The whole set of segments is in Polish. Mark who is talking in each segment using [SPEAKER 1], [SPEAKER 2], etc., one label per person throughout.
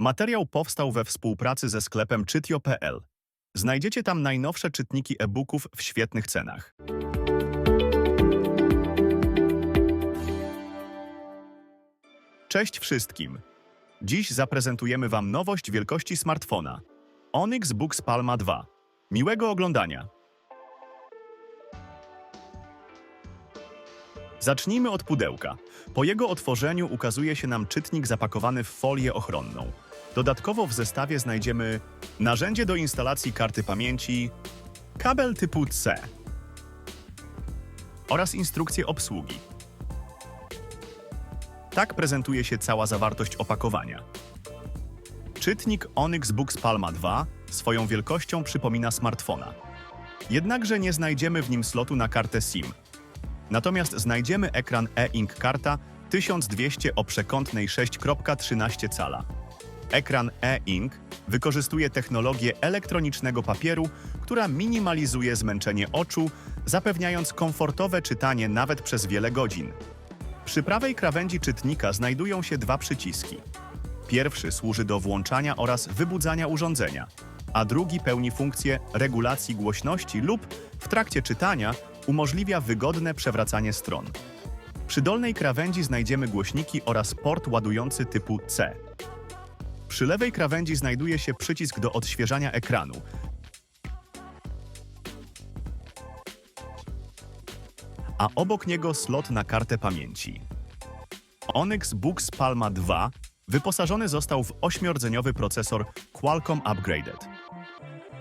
[SPEAKER 1] Materiał powstał we współpracy ze sklepem czytio.pl. Znajdziecie tam najnowsze czytniki e-booków w świetnych cenach. Cześć wszystkim! Dziś zaprezentujemy Wam nowość wielkości smartfona. Onyx Books Palma 2. Miłego oglądania! Zacznijmy od pudełka. Po jego otworzeniu ukazuje się nam czytnik zapakowany w folię ochronną. Dodatkowo w zestawie znajdziemy narzędzie do instalacji karty pamięci, kabel typu C oraz instrukcję obsługi. Tak prezentuje się cała zawartość opakowania. Czytnik Onyx Books Palma 2 swoją wielkością przypomina smartfona. Jednakże nie znajdziemy w nim slotu na kartę SIM. Natomiast znajdziemy ekran e-ink karta 1200 o przekątnej 6.13 cala. Ekran e-ink wykorzystuje technologię elektronicznego papieru, która minimalizuje zmęczenie oczu, zapewniając komfortowe czytanie nawet przez wiele godzin. Przy prawej krawędzi czytnika znajdują się dwa przyciski. Pierwszy służy do włączania oraz wybudzania urządzenia, a drugi pełni funkcję regulacji głośności lub w trakcie czytania umożliwia wygodne przewracanie stron. Przy dolnej krawędzi znajdziemy głośniki oraz port ładujący typu C. Przy lewej krawędzi znajduje się przycisk do odświeżania ekranu, a obok niego slot na kartę pamięci. Onyx Books Palma 2 wyposażony został w ośmiordzeniowy procesor Qualcomm Upgraded.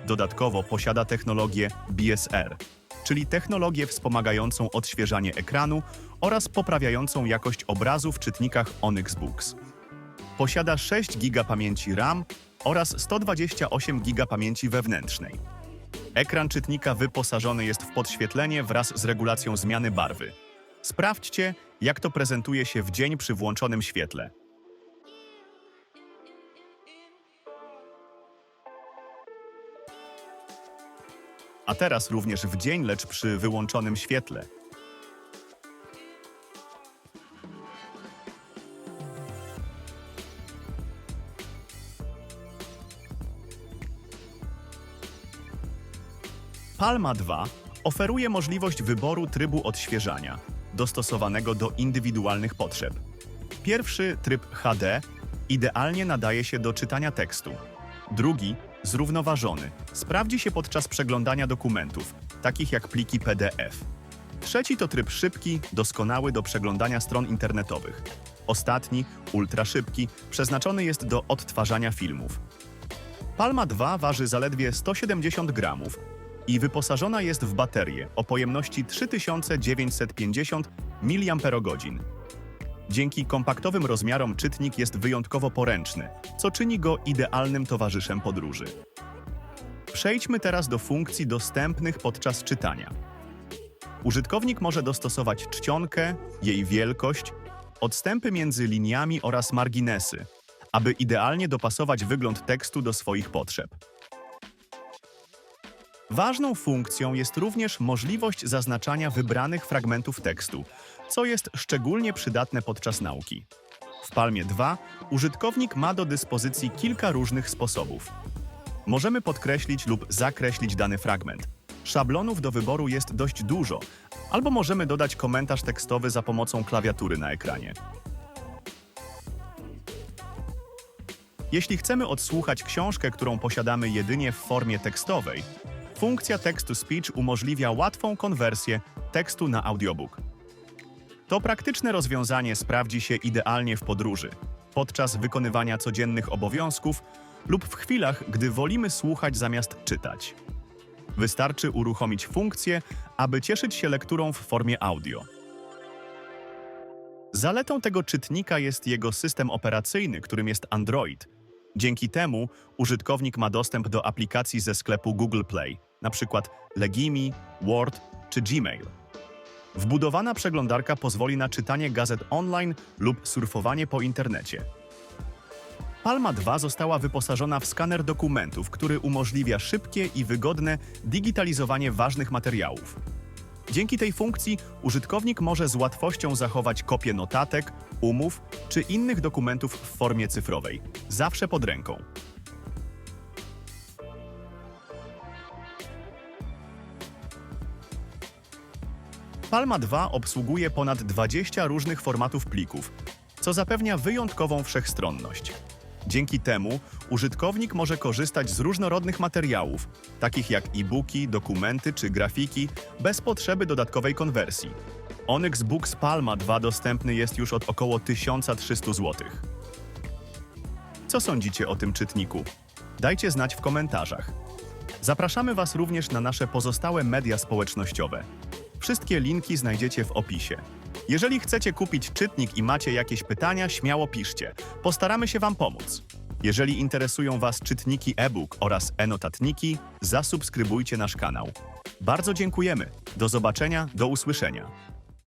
[SPEAKER 1] Dodatkowo posiada technologię BSR, czyli technologię wspomagającą odświeżanie ekranu oraz poprawiającą jakość obrazu w czytnikach Onyx Books. Posiada 6 GB pamięci RAM oraz 128 GB pamięci wewnętrznej. Ekran czytnika wyposażony jest w podświetlenie wraz z regulacją zmiany barwy. Sprawdźcie, jak to prezentuje się w dzień przy włączonym świetle. A teraz również w dzień, lecz przy wyłączonym świetle. Palma 2 oferuje możliwość wyboru trybu odświeżania, dostosowanego do indywidualnych potrzeb. Pierwszy tryb HD idealnie nadaje się do czytania tekstu. Drugi, zrównoważony, sprawdzi się podczas przeglądania dokumentów, takich jak pliki PDF. Trzeci to tryb szybki, doskonały do przeglądania stron internetowych. Ostatni, ultra szybki, przeznaczony jest do odtwarzania filmów. Palma 2 waży zaledwie 170 gramów i wyposażona jest w baterię o pojemności 3950 mAh. Dzięki kompaktowym rozmiarom czytnik jest wyjątkowo poręczny, co czyni go idealnym towarzyszem podróży. Przejdźmy teraz do funkcji dostępnych podczas czytania. Użytkownik może dostosować czcionkę, jej wielkość, odstępy między liniami oraz marginesy, aby idealnie dopasować wygląd tekstu do swoich potrzeb. Ważną funkcją jest również możliwość zaznaczania wybranych fragmentów tekstu, co jest szczególnie przydatne podczas nauki. W Palmie 2 użytkownik ma do dyspozycji kilka różnych sposobów. Możemy podkreślić lub zakreślić dany fragment. Szablonów do wyboru jest dość dużo, albo możemy dodać komentarz tekstowy za pomocą klawiatury na ekranie. Jeśli chcemy odsłuchać książkę, którą posiadamy jedynie w formie tekstowej, funkcja text-to-speech umożliwia łatwą konwersję tekstu na audiobook. To praktyczne rozwiązanie sprawdzi się idealnie w podróży, podczas wykonywania codziennych obowiązków lub w chwilach, gdy wolimy słuchać zamiast czytać. Wystarczy uruchomić funkcję, aby cieszyć się lekturą w formie audio. Zaletą tego czytnika jest jego system operacyjny, którym jest Android. Dzięki temu użytkownik ma dostęp do aplikacji ze sklepu Google Play, np. Legimi, Word czy Gmail. Wbudowana przeglądarka pozwoli na czytanie gazet online lub surfowanie po internecie. Palma 2 została wyposażona w skaner dokumentów, który umożliwia szybkie i wygodne digitalizowanie ważnych materiałów. Dzięki tej funkcji użytkownik może z łatwością zachować kopie notatek, umów czy innych dokumentów w formie cyfrowej. Zawsze pod ręką. Palma 2 obsługuje ponad 20 różnych formatów plików, co zapewnia wyjątkową wszechstronność. Dzięki temu użytkownik może korzystać z różnorodnych materiałów, takich jak e-booki, dokumenty czy grafiki, bez potrzeby dodatkowej konwersji. Onyx Books Palma 2 dostępny jest już od około 1300 zł. Co sądzicie o tym czytniku? Dajcie znać w komentarzach. Zapraszamy Was również na nasze pozostałe media społecznościowe. Wszystkie linki znajdziecie w opisie. Jeżeli chcecie kupić czytnik i macie jakieś pytania, śmiało piszcie. Postaramy się Wam pomóc. Jeżeli interesują Was czytniki e-book oraz e-notatniki, zasubskrybujcie nasz kanał. Bardzo dziękujemy. Do zobaczenia, do usłyszenia.